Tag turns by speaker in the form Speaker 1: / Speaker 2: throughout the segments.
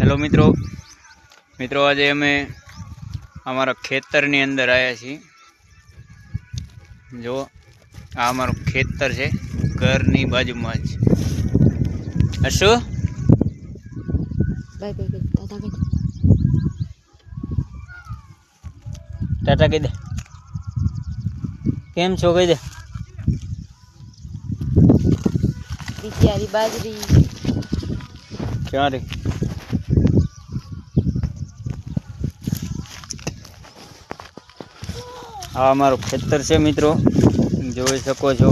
Speaker 1: Hello મિત્રો. મિત્રો આજે અમે અમારા ખેતરની અંદર આવ્યા છીએ. જો આ અમારું ખેતર છે ઘરની બાજુમાં જ. હશું
Speaker 2: ટાટા કહી
Speaker 1: દે. કેમ છો કહી દે?
Speaker 2: બિચારી બાજરી.
Speaker 1: ક્યારે? આ અમારું ખેતર છે મિત્રો. જોઈ શકો છો.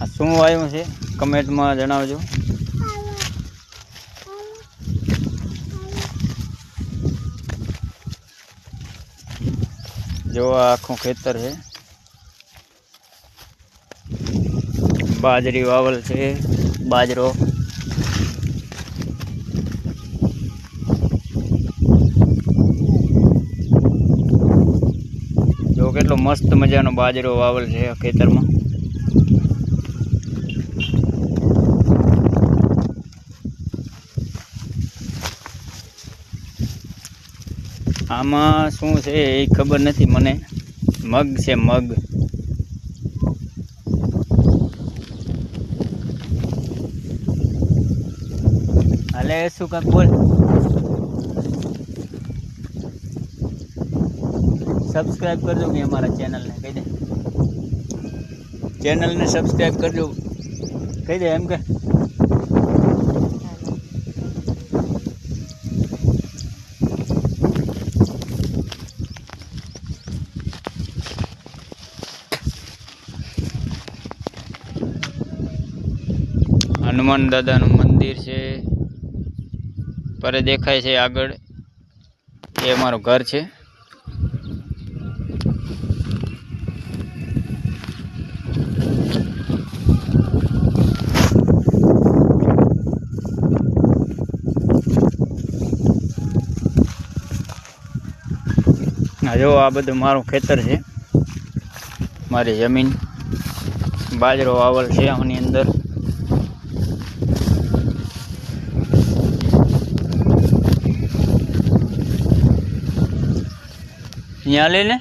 Speaker 1: આ શું આવ્યું છે? કમેન્ટમાં જણાવજો. જો આખું ખેતર છે. બાજરી વાવલ છે, બાજરો. જો કેટલો મસ્ત મજાનો બાજરો વાવલ છે ખેતરમાં. આમાં શું છે એ ખબર નથી મને. મગ છે મગ. હાલે શું કાંક બોલ. સબસ્ક્રાઇબ કરજો કે અમારા ચેનલને કહી દે. ચેનલને સબસ્ક્રાઇબ કરજો. કહી દે એમ કે. હનુમાન દાદાનું મંદિર છે. પરે દેખાય છે આગળ. એ અમારું ઘર છે. જો આ બધું મારું ખેતર છે. મારી જમીન. બાજરો વાવલ છે આની અંદર. અહીંયા લઈ લે?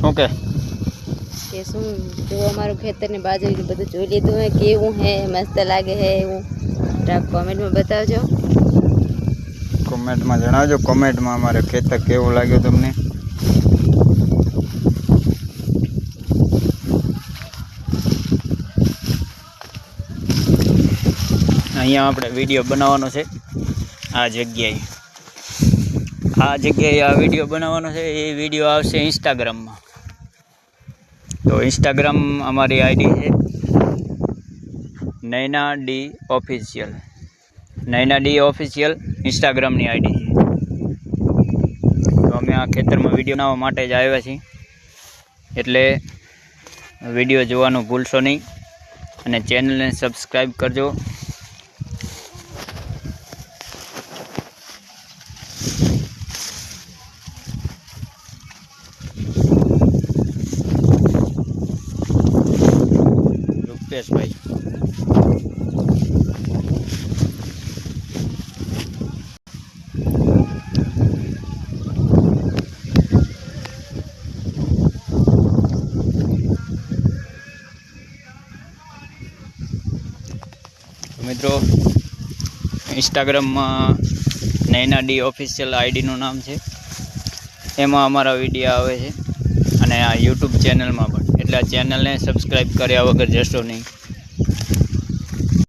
Speaker 1: શું કે
Speaker 2: કે શું? જો અમારું ખેતર ને બાજરી ને બધું જોઈ લીધું હે કેવું હે, મસ્ત લાગે હે એવું. કોમેન્ટમાં બતાવજો.
Speaker 1: કોમેન્ટમાં જણાવજો. કોમેન્ટમાં અમારે ખેતર કેવું લાગ્યું તમને? અહીંયા આપણે વીડિયો બનાવવાનો છે. આ જગ્યાએ. આ જગ્યાએ આ વીડિયો બનાવવાનો છે. એ વીડિયો આવશે ઇન્સ્ટાગ્રામમાં તો ઇન્સ્ટાગ્રામ અમારી આઈડી છે. Naina D official Naina D official ઇન્સ્ટાગ્રામની ID છે. તો અમે આ ખેતરમાં વીડિયો બનાવવા માટે જ આવ્યા છીએ. એટલે વીડિયો જોવાનું ભૂલશો નહીં. અને ચેનલને સબસ્ક્રાઈબ કરજો. રૂપેશભાઈ મિત્રો ઇન્સ્ટાગ્રામમાં નૈના ડી ઓફિશિયલ આઈડીનું નામ છે. એમાં અમારા વીડિયો આવે છે અને આ યુટ્યુબ ચેનલમાં પણ. એટલે આ ચેનલને સબસ્ક્રાઈબ કર્યા વગર જશો નહીં.